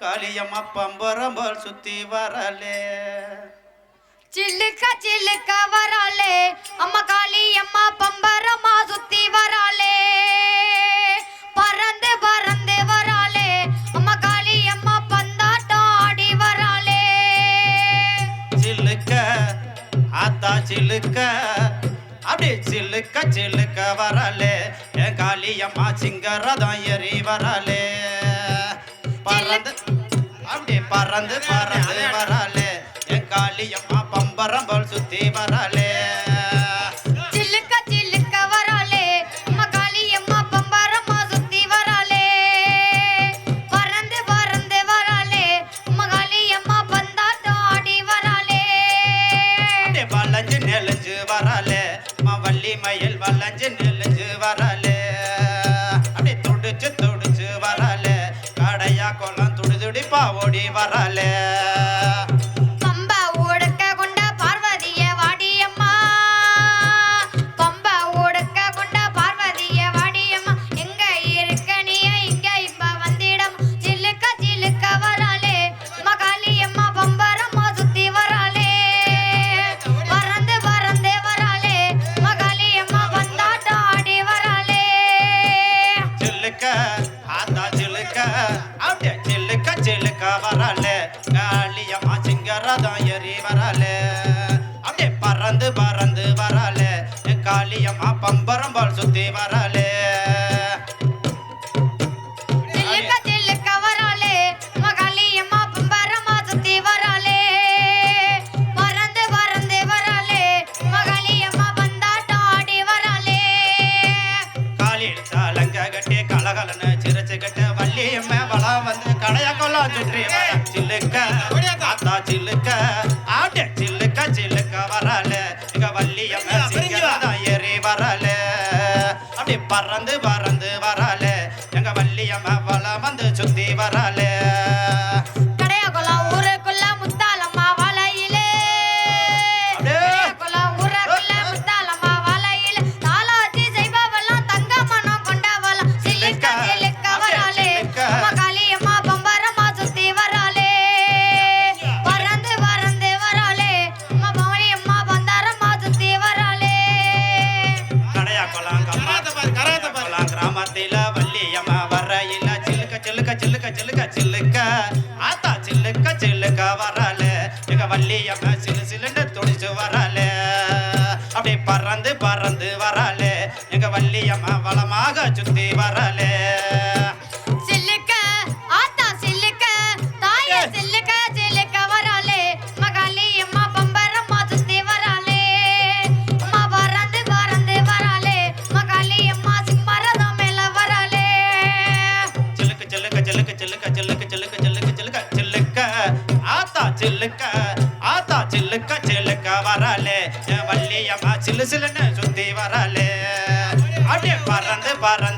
காளியம்மா பம்பரம்பல் சுத்தி வரலே. சில்லுக்கா சில்லுக்கா வராளே. அம்மா காளியம்மா பம்பரமா சுத்தி வராளே. பறந்து பறந்து வராளே. அம்மா காளியம்மா பந்தாட்டம் ஆடி வராளே. சில்லுக்க ஆத்தா சில்லுக்க அப்படி சில்லுக்க சில்லுக்க வரலே என் காளியம்மா சிங்கரதம் எறி வரலே பறந்து பறந்து பறந்து வரலே என் காளியம்மா பம்பரம் போல் சுத்தி வரலே दिल का வலியமா வளமாக சுத்தி வரலே. சில்லுக்க ஆத்தா சில்லுக்க சில்லுக்க வரலே வள்ளியம்மா சில்லு சில்லுன்னு சுத்தி வரலே parrande, parrande.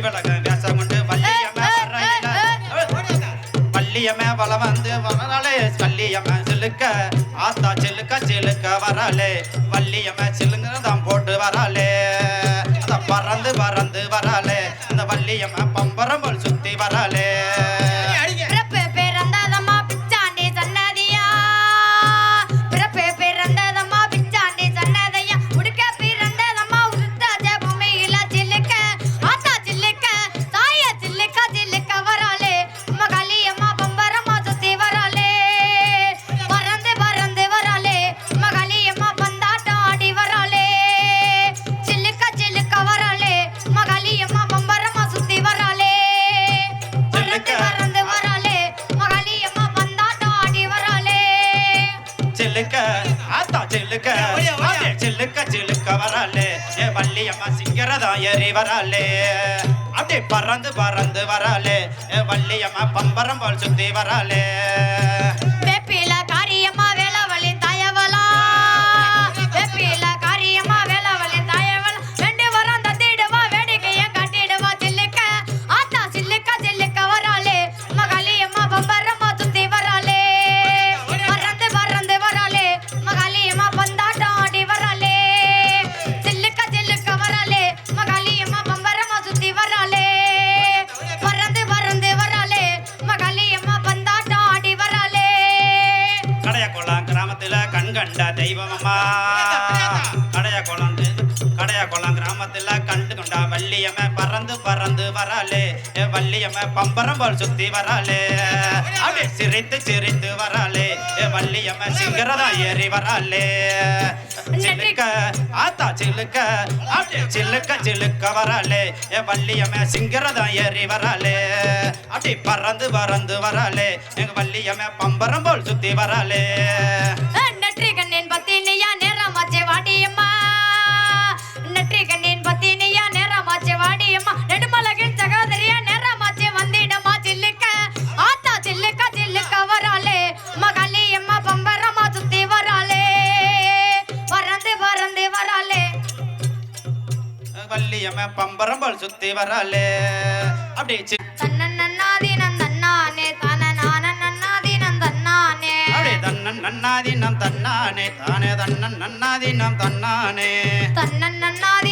வடிவழக வேசமுண்டு வள்ளியமே வள வந்து வரலே வள்ளியமே சிலுக்க ஆத்தா சிலுக்க சிலுக்க வரலே. வள்ளியமே சிலுங்கதான் போட்டு வரலே. பறந்து பறந்து வரலே. அந்த பம்பரம் பம்பரம்போல் சுத்தி வரல. வரலே. அப்படி பறந்து பறந்து வரலே. வள்ளியம்மா பம்பரம் போல் சுத்தி வரலே. பறந்து பறந்து வராளே. வள்ளியம்ம பம்பரம் போல் சுத்தி வராளே. அப்படி சிரித்து சிரித்து வராளே. வள்ளியம்ம சிங்கரதா ஏறி வராளே. சிலுக்க ஆத்தா சிலுக்க அப்படியே சிலுக்க சிலுக்க வராளே. என் வள்ளியம்ம சிங்கரதா ஏறி வராளே. அப்படி பறந்து பறந்து வராளே. எங்க வள்ளியம்ம பம்பரம் போல் சுத்தி வராளே. வாடியம்மா நெடுமலகின் சகோதரியா நேரமாச்சே வந்திடமா சில்லுக்க. ஆத்தா சில்லுக்க சில்லுக்க வராளே. மகளியம்மா பம்பரமா சுத்தி வராளே. பறந்து பறந்து வராளே. வள்ளியம்மை பம்பரம் போல் சுத்தி வராளே. அப்படி சி- தன்னன்னாதி நந்தன்னானே தன நான நன்னாதி நந்தன்னானே தன்னன். நன்னாதி நம் தன்னானே தானே தன்னன் நன்னாதி நம் தன்னானே. நந்தன்னானே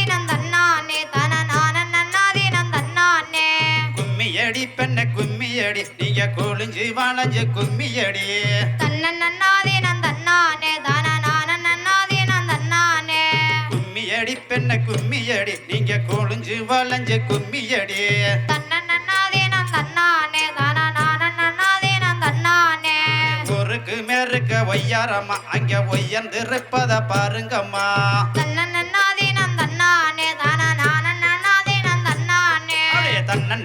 கும்மியடி நீங்க குளிஞ்சு வளைஞ்சு கும்மியடி. தன்னன்னாதி நந்தன்னானே தன நான நந்தன்னானே கும்மியடி பெண்ண கும்மியடி நீங்க குளிஞ்சு வளைஞ்சு கும்மியடி. தன்னன்னாதி நந்தன்னானே தன நான நன்னாதி நந்தன்னானே ஊருக்கு மேருக்க ஒய்யாரம்மா அங்க ஒய்யந்திருப்பத பாருங்கம்மா.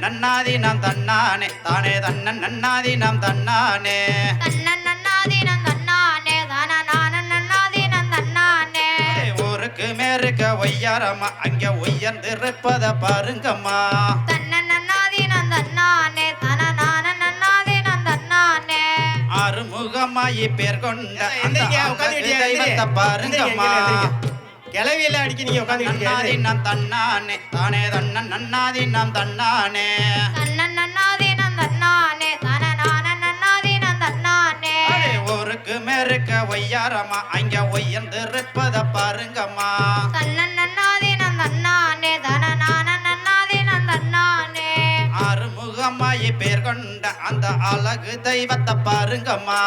நன்னாதி நாம் தன்னானே. தானே தன்னன் நன்னாதி நாம் தன்னானே. தன்னன்னாதி நந்தன்னானே தன நான நன்னாதி நந்தன்னானே ஊருக்கு மேருக்க ஒய்யாரம்மா. அங்க ஒய்யந்திருப்பத பாருங்கம்மா. தன்னன்னாதி நந்தன்னானே தன நான நன்னாதி நந்தன்னானே ஆறுமுகமாயி பேர் கொண்ட அந்த பாருங்கம்மா கிளவியெல்லாம் அடிக்க நீங்க நன்னாதி உட்காந்து நாம் தன்னானே. தானே தன்னன் நன்னாதி நாம் தன்னானே. தன்னன்னாதி நந்தன்னானே தன நான நன்னாதி நந்தன்னானே அடே, ஊருக்கு மேருக்க ஒய்யாரம்மா. அங்க ஒய்யந்திருப்பத பாருங்கம்மா. தன்னன்னாதி நந்தன்னானே தன நான நன்னாதி நந்தன்னானே ஆறுமுகமாயி பேர் கொண்ட அந்த அழகு தெய்வத்தை பாருங்கம்மா.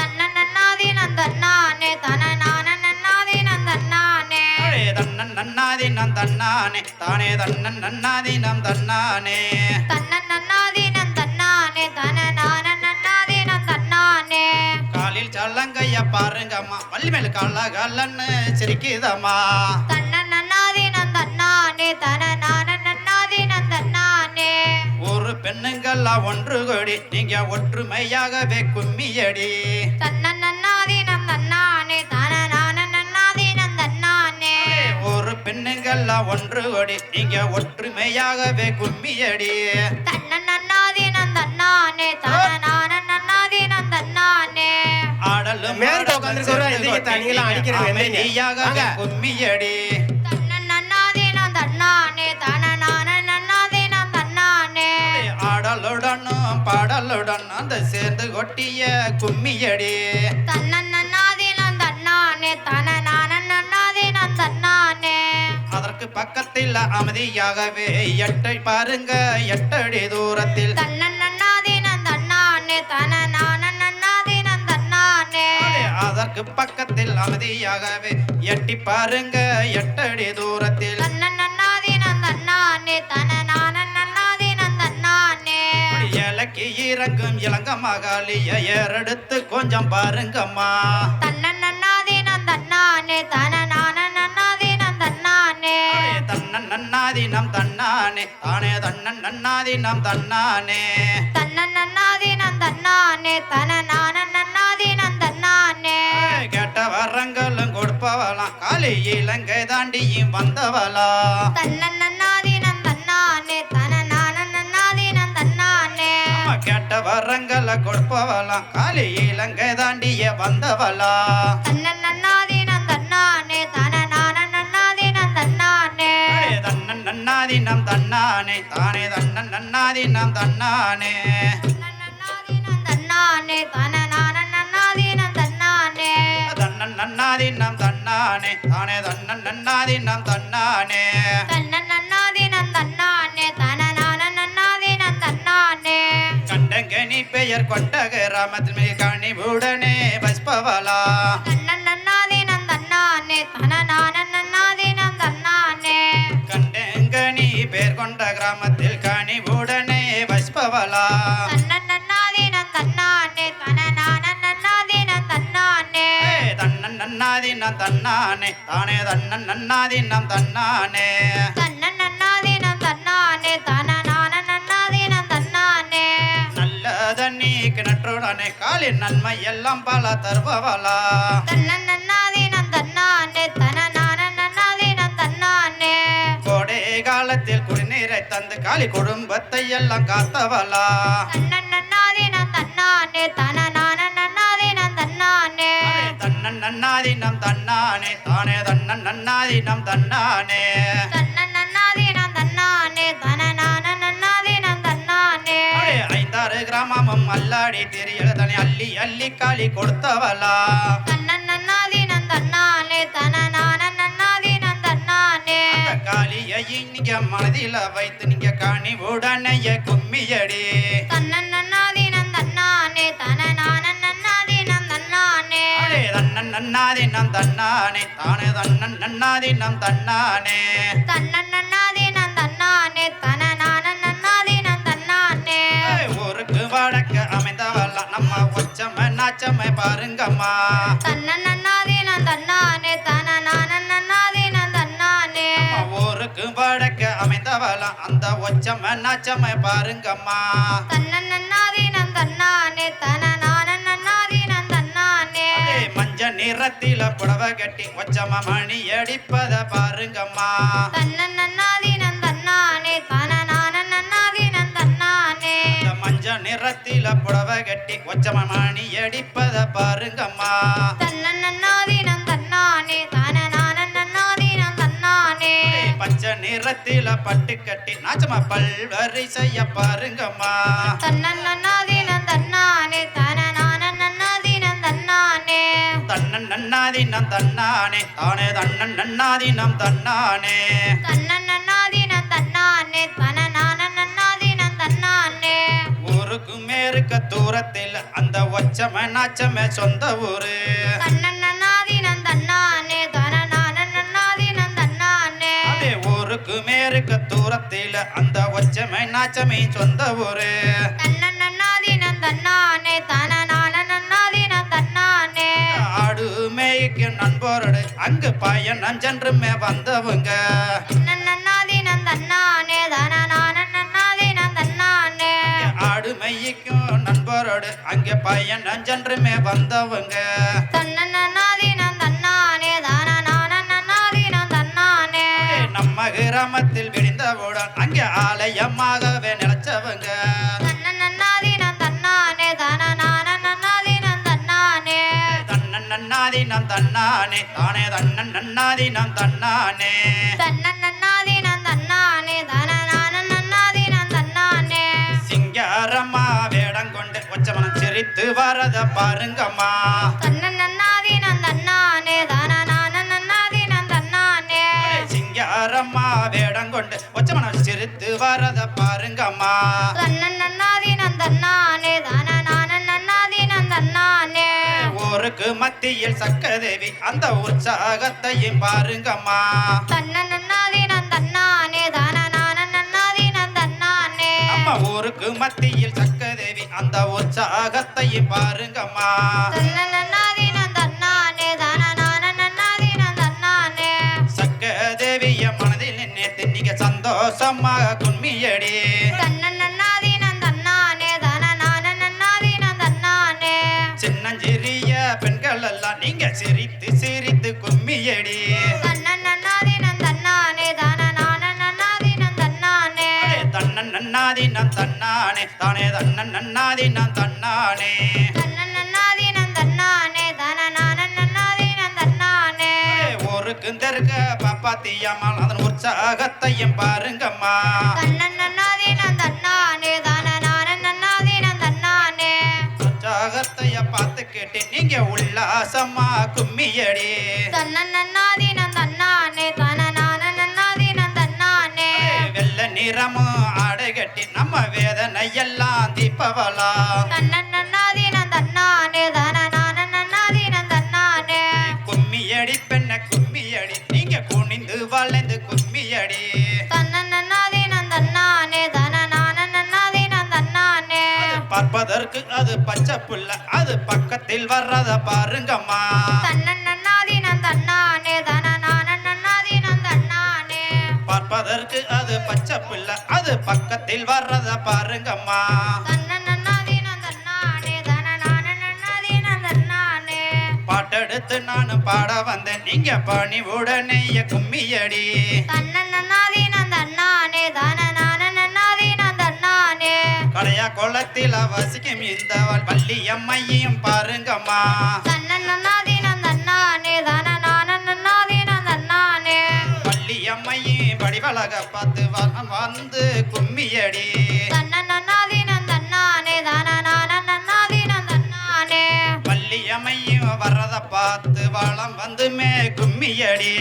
தன நான நன்னாதி நந்தன்னானே அடே, தன்னன் நன்னாதி நாம் தன்னானே. தானே தன்னன் நன்னாதி நாம் தன்னானே. தன்னன்னாதி நந்தன்னானே தன நான நன்னாதி நந்தன்னானே காலில் சல்லங்கைய பாருங்கம்மா. வள்ளி மேல கல்லன்னு சிரிக்குதம்மா. தன்னன்னாதி நந்தன்னானே தன நான நன்னாதி நந்தன்னானே ஒரு பெண்ணுங்கள்லாம் ஒன்று கோடி. நீங்க ஒற்றுமையாகவே கும்மியடி. தன்னன்னாதி நந்தன்னானே பெண்ணுங்கள்லாம் ஒன்று கோடி நீங்க ஒற்றுமையாகவே கும்மியடி. தன்னன்னாதி நந்தன்னானே தன நான நன்னாதி நந்தன்னானே ஆடலும் மேற்க உட்கார்ந்திருக்கவரை எந்திரிக்க நீங்களாம் அடிக்கிறது. அமைதியாகவே வாங்க. கும்மியடி. தன்னன்னாதி நந்தன்னானே தன நான நன்னாதி நந்தன்னானே ஆடலுடனும் பாடலுடன் அந்த சேர்ந்து கொட்டிய கும்மியடி. தன்னன்னாதி நந்தன்னானே தன அதற்கு பக்கத்தில் அமைதியாகவே. எட்டை பாருங்க எட்டடி தூரத்தில். அதற்கு பக்கத்தில் அமைதியாகவே. எட்டி பாருங்க எட்டடி தூரத்தில். இலக்கி இறங்கும் இளங்க மகாலிய ஏறெடுத்து கொஞ்சம் பாருங்கம்மா. நந்தன்னானே தன நன்னாதி நம் தன்னானே. தானே தன்னன் நன்னாதி நம் தன்னானே தன்னன்னாதி நந்தன்னானே தன நான நன்னாதி நந்தன்னானே கேட்ட வரங்களும் கொடுப்ப கொடுப்பவளாம். காலி இலங்கை தாண்டியும் வந்தவளா தன்னானே தனநானன்னாதீனம் தன்னானே. அம்மா கேட்ட வரங்களை கொடுப்பவளாம். காலி இலங்கை தாண்டிய வந்தவளா தன்னன்னாதீனம் தன்னானே தானே தன்னன் தன்னானே. தன்னன்னாதீனம் தன்னானே தன்னானே. தன்னன் நன்னாதினம் தன்னானே தானே தன்னன் நன்னாதினம் தன்னானே. தன்னன்னாதீனம் தன்னானே தனநானன்னாதீனம் தன்னானே. கண்டங்கனி பெயர் கொண்ட கிராமத்தில் மிக கனிவுடனே பஸ்பவலா தன்னானே. தானே தன்னன் நன்னாதினம் தன்னானே. தன்னன்னாதீனம் தன்னானே. தனநானன்னாதீனம் தன்னானே. நல்ல தண்ணி கிணற்றுடனே காலின் நன்மை எல்லாம் பல தருபவலா தன்னன்னாதீனம் தன்னானே. தனநானன்னாதீனம் தன்னானே. கோடை காலத்தில் குடிநீரை தந்து காலி குடும்பத்தை எல்லாம் காத்தவளா. தன்னானே தனநானன்னாதீனம் தன்னானே. தன்னன் நன்னாதினம் தன்னானே தானே தன்னன் நன்னாதினம் தன்னானே. தன்னன்னாதீனம் தன்னானே தனநானன்னாதீனம் தன்னானே. அடே, ஐந்தாறு கிராமமும் அல்லாடி தெரியல தனி அள்ளி அள்ளி காலி கொடுத்தவளா. தன்னானே தனநானன்னாதீனம் தன்னானே. அந்த காளியை நீங்க மனதில வைத்து நீங்க காணி உடனே கும்மியடி. தன்னன் நன்னாதினம் தன்னானே. தானே தன்னன் நன்னாதினம் தன்னானே. தன்னன்னாதீனம் தன்னானே. தனநானன்னாதீனம் தன்னானே. ஏய், ஊருக்கு வடக்க அமைந்தவளா. நம்ம ஒச்சம நாச்சமை பாருங்கம்மா. தன்னானே தனநானன்னாதீனம் தன்னானே. நம்ம ஊருக்கு வடக்க அமைந்தவளா. அந்த ஒச்சம நாச்சமை பாருங்கம்மா. தன்னன்னாதீனம் தன்னானே. தனநானன்னாதீனம் நிறத்தில புடவை கட்டி ஒச்சம மணி அடிப்பத பாருங்கம்மா. மஞ்ச நிறத்தில புடவை கட்டி ஒச்சம மணி அடிப்பத பாருங்கம்மா. பச்சை நிறத்தில பட்டு கட்டி நாச்சம பல்வரி செய்ய பாருங்கம்மா. தன்னன்னாதீனம் தன்னன் நன்னாதினம் தன்னானே. தானே தன்னன் நன்னாதினம் தன்னானே. தன்னன்னாதீனம் தன்னானே. தனநானன்னாதீனம் தன்னானே. ஊருக்கு மேற்க தூரத்தில் அந்த ஒச்சம நாச்சம சொந்த ஊரு. தன்னன்னாதீனம் தன்னானே. தனநானன்னாதீனம் தன்னானே. அதே ஊருக்கு மேற்க தூரத்தில் அந்த ஒச்சமை நாச்சமை சொந்த ஊரு. தன்னன்னாதீனம் தன்னானே. தனநானன்னாதீனம் அங்கு பயணம் சென்றுமே வந்தவங்க. ஆடு மேய்க்கும் நண்பரோடு அங்கே பயணம் சென்றுமே வந்தவங்க. நம்ம கிராமத்தில் விடிந்தவுடன் அங்கே ஆலயமாகவே தன்னானே. தானே தன்னன் நன்னாதினம் தன்னானே. தன்னன்னாதீனம் தன்னானே. தனநானன்னாதீனம் தன்னானே. சிங்காரம்மா வேடம் கொண்டு ஒச்சமனம் சிரித்து வரத பாருங்கம்மா. தன்னன்னாதீனம் தன்னானே. தனநானன்னாதீனம் தன்னானே. சிங்காரம்மா வேடம் கொண்டு ஒச்சமனம் சிரித்து வரத பாருங்கம்மா. மத்தியில் சக்கதேவி அந்த உற்சாகத்தையும் பாருங்கம்மா. நம்ம ஊருக்கு மத்தியில் சக்கதேவி அந்த உற்சாகத்தையும் பாருங்கம்மா. சக்கதேவிய மனதில் நினைத்து நீங்க சந்தோஷமாக குன்மியடி. தன்னானே தானே தன்னன் நன்னாதி நம் தன்னானே. தன்னன்னாதி நந்தன்னானே தானநானன்னாதி நந்தன்னானே ஊருக்கும் தெருக்க பாப்பாத்தியம்மாள் அதன் உற்சாகத்தையும் பாருங்கம்மா. தன்னன்னாதி நந்தன்னானே தானநானன்னாதி நந்தன்னானே உற்சாகத்தைய பார்த்து கேட்டு நீங்க உல்லாசமா கும்மியடி. கட்டி நம்ம வேதனை எல்லாம் நந்தன்னானே கும்மியடி பெண்ண கும்மியடி நீங்க குனிந்து வளைந்து கும்மியடி. பார்ப்பதற்கு அது பச்சை புல்ல அது பக்கத்தில் வர்றத பாருங்கம்மா. பாருங்கம்மா. பாட்டெடுத்து நான் பாட வந்தேன். நீங்க பணி உடனேய கும்மியடி கடையா குளத்தில் வசிக்கும் இந்தவள் பள்ளி அம்மையும் பாருங்கம்மா. வடிவழக பார்த்து வந்து கும்மியடி. வள்ளியம்மையும் வர்றத பார்த்து வளம் கும்மியடி.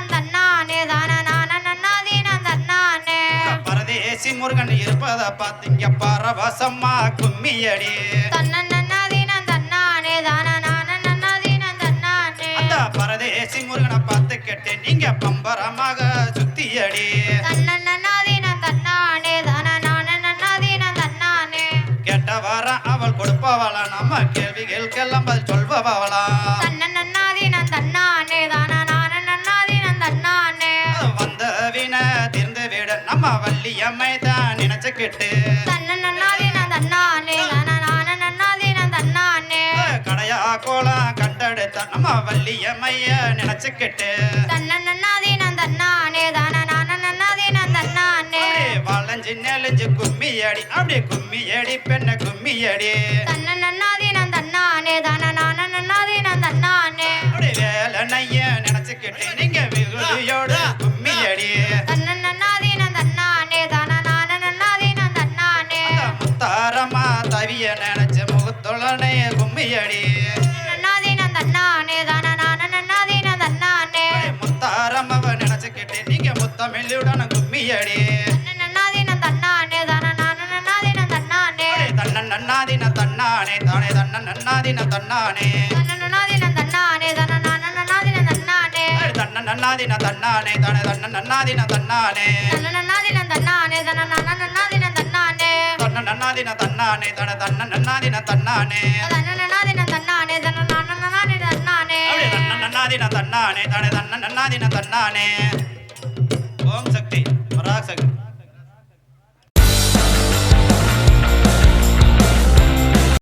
நந்தன்னானே தானநானன்னாதி நந்தன்னானே பரதேசி முருகன் இருப்பத பார்த்து இங்க பரவசமா கும்மியடி. பரதேசி முருகனை பார்த்து கேட்டு நீங்க பம்பரமாக அவள் கொடுப்பவளா நம்ம கேள்விகளுக்கெல்லாம் பதில் சொல்பவளா. தன்னன்னாதி நந்தன்னானே தானநானன்னாதி நந்தன்னானே வந்த வின தீர்ந்து விட நம்ம வள்ளியம்மை தான் நினைச்சுக்கிட்டு தன்னன்னாதி நந்தன்னானே தானநானன்னாதி நந்தன்னானே கடையா கோலம் கண்டெடுத்த நம்ம வள்ளியம்மைய நினைச்சுக்கிட்டு தன்னன்னாதி நந்தன்னானே தானநானன்னாதி நந்தன்னானே அப்படியே வளைஞ்சு நெளிஞ்சு கும்மியடி அப்படியே கும்மியடி பெண்ண கும்மியடி தன்னன்னாதி நந்தன்னானே தானநானன்னாதி நந்தன்னானே அப்படி வேலை நைய நினைச்சுக்கிட்டு நீங்க விகுதியோடு கும்மியடி. தன்னன்னாதி நந்தன்னானே தானநானன்னாதி நந்தன்னானே முத்தாரமா தவிய நினைச்சு முகத்தொழனே கும்மியடி. முத்தாரமாவ நினைச்சுக்கிட்டு நீங்க முத்தமிழுடன் கும்மியடி. நன்னாதின தன்னானே தானே தன்னன் நன்னாதின தன்னானே தன்னன் நன்னாதின தன்னானே தானே தன்னன் நன்னாதின தன்னானே தன்னன்னாதி நந்தன்னானே தானநானன்னாதி நந்தன்னானே தன்னன் நன்னாதின தன்னானே தானே தன்னன் நன்னாதின தன்னானே தன்னன்னாதி நந்தன்னானே தானநானன்னாதி நந்தன்னானே அப்படியே தன்னன் நன்னாதின தன்னானே தானே தன்னன் நன்னாதின தன்னானே ஓம் சக்தி பராக் சக்தி